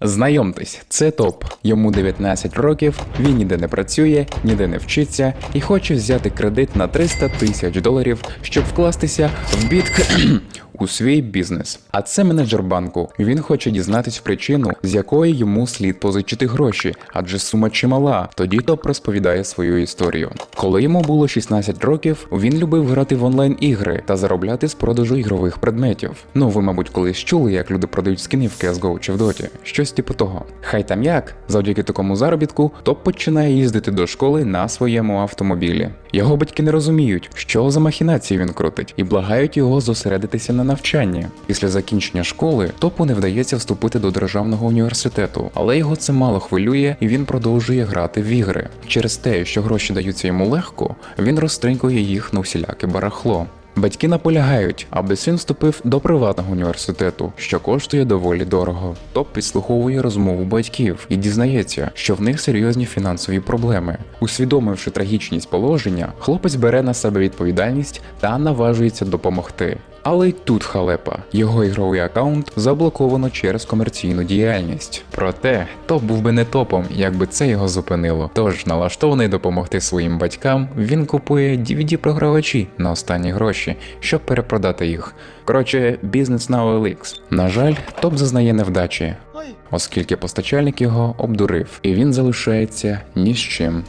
Знайомтесь, це топ. Йому 19 років, він ніде не працює, ніде не вчиться і хоче взяти кредит на 300 тисяч доларів, щоб вкластися в бітк у свій бізнес. А це менеджер банку. Він хоче дізнатись причину, з якої йому слід позичити гроші, адже сума чимала. Тоді топ розповідає свою історію. Коли йому було 16 років, він любив грати в онлайн ігри та заробляти з продажу ігрових предметів. Ну, ви, мабуть, колись чули, як люди продають скини в CSGO чи в Доті. Щось типу того. Хай там як, завдяки такому заробітку, топ починає їздити до школи на своєму автомобілі. Його батьки не розуміють, що за махінації він крутить, і благають його зосередитися на навчанні. Після закінчення школи топу не вдається вступити до державного університету, але його це мало хвилює, і він продовжує грати в ігри. Через те, що гроші даються йому легко, він розтринькує їх на всіляке барахло. Батьки наполягають, аби син вступив до приватного університету, що коштує доволі дорого. Топ підслуховує розмову батьків і дізнається, що в них серйозні фінансові проблеми. Усвідомивши трагічність положення, хлопець бере на себе відповідальність та наважується допомогти. Але й тут халепа. Його ігровий аккаунт заблоковано через комерційну діяльність. Проте топ був би не топом, якби це його зупинило. Тож, налаштований допомогти своїм батькам, він купує DVD-програвачі на останні гроші, щоб перепродати їх. Коротше, бізнес на OLX. На жаль, топ зазнає невдачі, оскільки постачальник його обдурив, і він залишається ні з чим.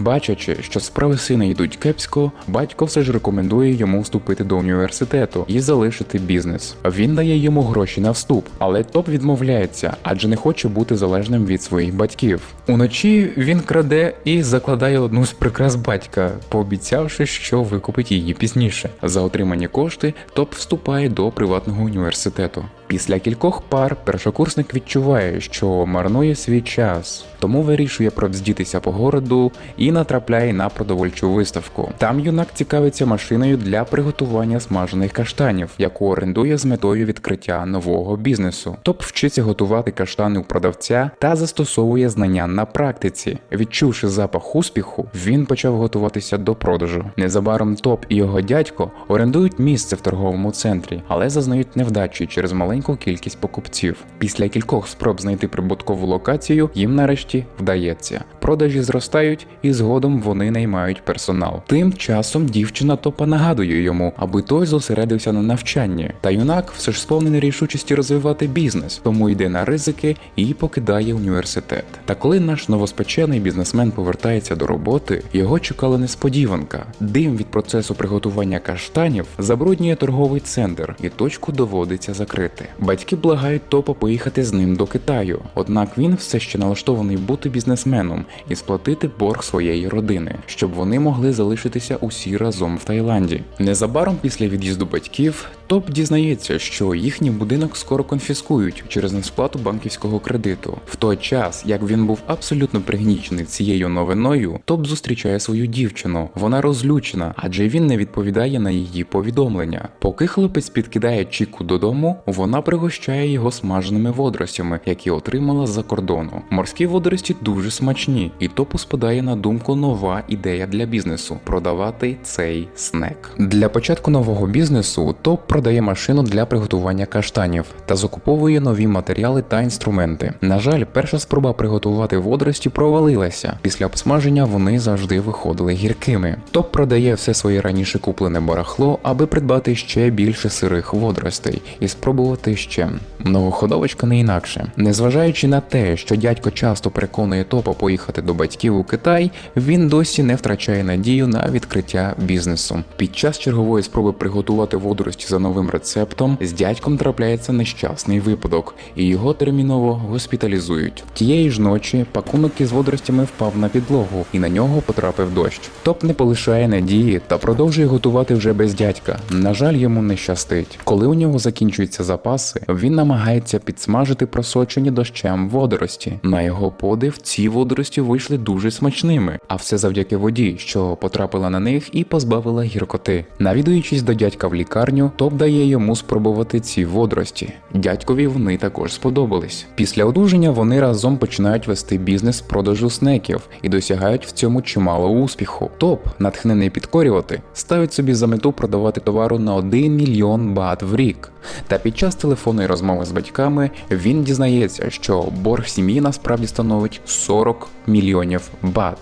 Бачачи, що справи сина йдуть кепсько, батько все ж рекомендує йому вступити до університету і залишити бізнес. Він дає йому гроші на вступ, але топ відмовляється, адже не хоче бути залежним від своїх батьків. Уночі він краде і закладає одну з прикрас батька, пообіцявши, що викупить її пізніше. За отримані кошти топ вступає до приватного університету. Після кількох пар першокурсник відчуває, що марнує свій час, тому вирішує пробздітися по городу і натрапляє на продовольчу виставку. Там юнак цікавиться машиною для приготування смажених каштанів, яку орендує з метою відкриття нового бізнесу. Топ вчиться готувати каштани у продавця та застосовує знання на практиці. Відчувши запах успіху, він почав готуватися до продажу. Незабаром топ і його дядько орендують місце в торговому центрі, але зазнають невдачі через маленьку кількість покупців. Після кількох спроб знайти прибуткову локацію їм нарешті вдається. Продажі зростають, і згодом вони наймають персонал. Тим часом дівчина топа нагадує йому, аби той зосередився на навчанні. Та юнак все ж сповнений рішучості розвивати бізнес, тому йде на ризики і покидає університет. Та коли наш новоспечений бізнесмен повертається до роботи, його чекала несподіванка. Дим від процесу приготування каштанів забруднює торговий центр, і точку доводиться закрити. Батьки благають топа поїхати з ним до Китаю, однак він все ще налаштований бути бізнесменом і сплатити борг своєї родини, щоб вони могли залишитися усі разом в Таїланді. Незабаром після від'їзду батьків топ дізнається, що їхній будинок скоро конфіскують через несплату банківського кредиту. В той час, як він був абсолютно пригнічений цією новиною, топ зустрічає свою дівчину. Вона розлючена, адже він не відповідає на її повідомлення. Поки хлопець підкидає Чіку додому, вона пригощає його смаженими водоростями, які отримала з-за кордону. Морські водорості дуже смачні, і топу спадає на думку нова ідея для бізнесу продавати цей снек. Для початку нового бізнесу топ продає машину для приготування каштанів та закуповує нові матеріали та інструменти. На жаль, перша спроба приготувати водорості провалилася. Після обсмаження вони завжди виходили гіркими. Топ продає все своє раніше куплене барахло, аби придбати ще більше сирих водоростей і спробувати ще. Многоходовочка не інакше. Незважаючи на те, що дядько часто переконує топа поїхати до батьків у Китай, він досі не втрачає надію на відкриття бізнесу. Під час чергової спроби приготувати водорості за новим рецептом з дядьком трапляється нещасний випадок, і його терміново госпіталізують. Тієї ж ночі пакунок із водоростями впав на підлогу, і на нього потрапив дощ. Топ не полишає надії та продовжує готувати вже без дядька. На жаль, йому не щастить. Коли у нього закінчуються запаси, він намагається підсмажити просочені дощем водорості. На його подив, ці водорості вийшли дуже смачними, а все завдяки воді, що потрапила на них і позбавила гіркоти. Навідуючись до дядька в лікарню, топ дає йому спробувати ці водорості. Дядькові вони також сподобались. Після одруження вони разом починають вести бізнес з продажу снеків і досягають в цьому чимало успіху. Топ, натхнений підкорювати, ставить собі за мету продавати товару на 1 мільйон бат в рік. Та під час телефонної розмови з батьками він дізнається, що борг сім'ї насправді становить 40 мільйонів бат.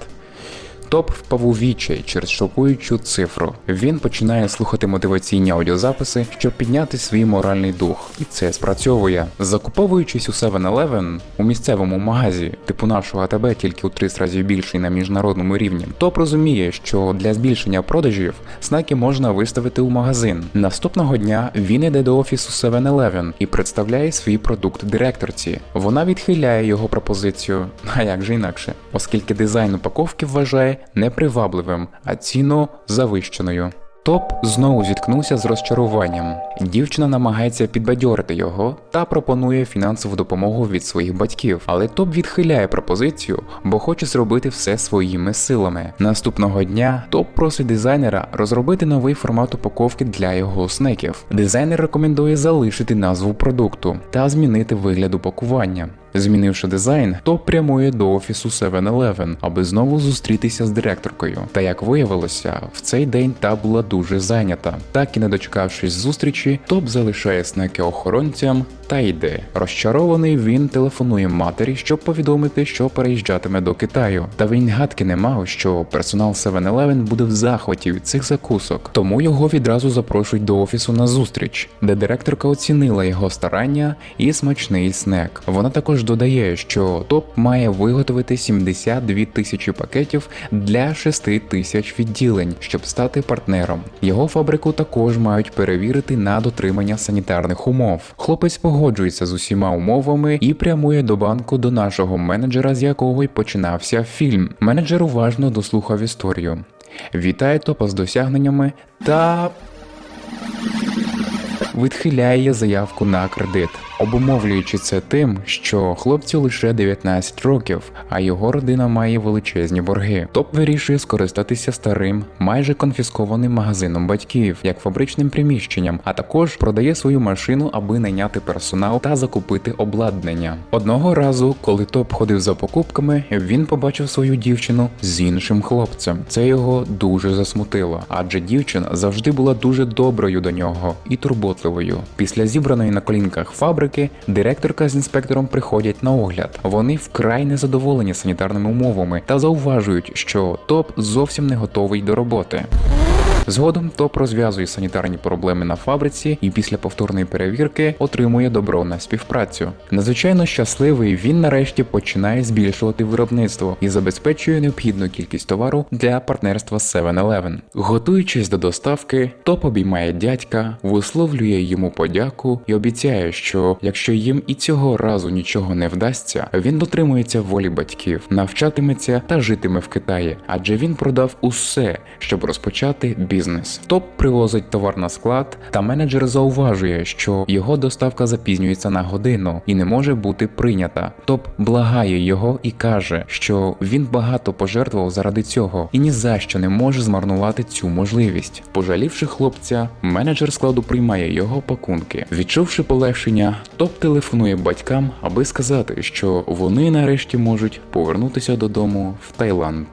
Топ впав у відчай через шокуючу цифру. Він починає слухати мотиваційні аудіозаписи, щоб підняти свій моральний дух, і це спрацьовує. Закуповуючись у 7-Eleven, у місцевому магазі, типу нашого АТБ, тільки у 30 разів більший на міжнародному рівні, топ розуміє, що для збільшення продажів знаки можна виставити у магазин. Наступного дня він йде до офісу 7-Eleven і представляє свій продукт директорці. Вона відхиляє його пропозицію, а як же інакше, оскільки дизайн упаковки вважає непривабливим, а ціну завищеною. Топ знову зіткнувся з розчаруванням. Дівчина намагається підбадьорити його та пропонує фінансову допомогу від своїх батьків, але Топ відхиляє пропозицію, бо хоче зробити все своїми силами. Наступного дня Топ просить дизайнера розробити новий формат упаковки для його снеків. Дизайнер рекомендує залишити назву продукту та змінити вигляд упакування. Змінивши дизайн, топ прямує до офісу 7-Eleven, аби знову зустрітися з директоркою. Та як виявилося, в цей день та була дуже зайнята. Так і не дочекавшись зустрічі, топ залишає снеки охоронцям та йде. Розчарований він телефонує матері, щоб повідомити, що переїжджатиме до Китаю. Та він гадки не мав, що персонал 7-Eleven буде в захваті від цих закусок, тому його відразу запрошують до офісу на зустріч, де директорка оцінила його старання і смачний снек. Вона також додає, що топ має виготовити 72 тисячі пакетів для 6 тисяч відділень, щоб стати партнером. Його фабрику також мають перевірити на дотримання санітарних умов. Хлопець погоджується з усіма умовами і прямує до банку до нашого менеджера, з якого й починався фільм. Менеджер уважно дослухав історію. Вітає топа з досягненнями та відхиляє заявку на кредит, обумовлюючи це тим, що хлопцю лише 19 років, а його родина має величезні борги. Топ вирішує скористатися старим, майже конфіскованим магазином батьків, як фабричним приміщенням, а також продає свою машину, аби найняти персонал та закупити обладнання. Одного разу, коли топ ходив за покупками, він побачив свою дівчину з іншим хлопцем. Це його дуже засмутило, адже дівчина завжди була дуже доброю до нього і турботливою. Після зібраної на колінках фабрики директорка з інспектором приходять на огляд. Вони вкрай незадоволені санітарними умовами та зауважують, що топ зовсім не готовий до роботи. Згодом топ розв'язує санітарні проблеми на фабриці і після повторної перевірки отримує добро на співпрацю. Надзвичайно щасливий він нарешті починає збільшувати виробництво і забезпечує необхідну кількість товару для партнерства з 7-Eleven. Готуючись до доставки, топ обіймає дядька, висловлює йому подяку і обіцяє, що якщо їм і цього разу нічого не вдасться, він дотримується волі батьків, навчатиметься та житиме в Китаї, адже він продав усе, щоб розпочати бізнес. Топ привозить товар на склад, та менеджер зауважує, що його доставка запізнюється на годину і не може бути прийнята. Топ благає його і каже, що він багато пожертвував заради цього і ні за що не може змарнувати цю можливість. Пожалівши хлопця, менеджер складу приймає його пакунки. Відчувши полегшення, топ телефонує батькам, аби сказати, що вони нарешті можуть повернутися додому в Таїланд.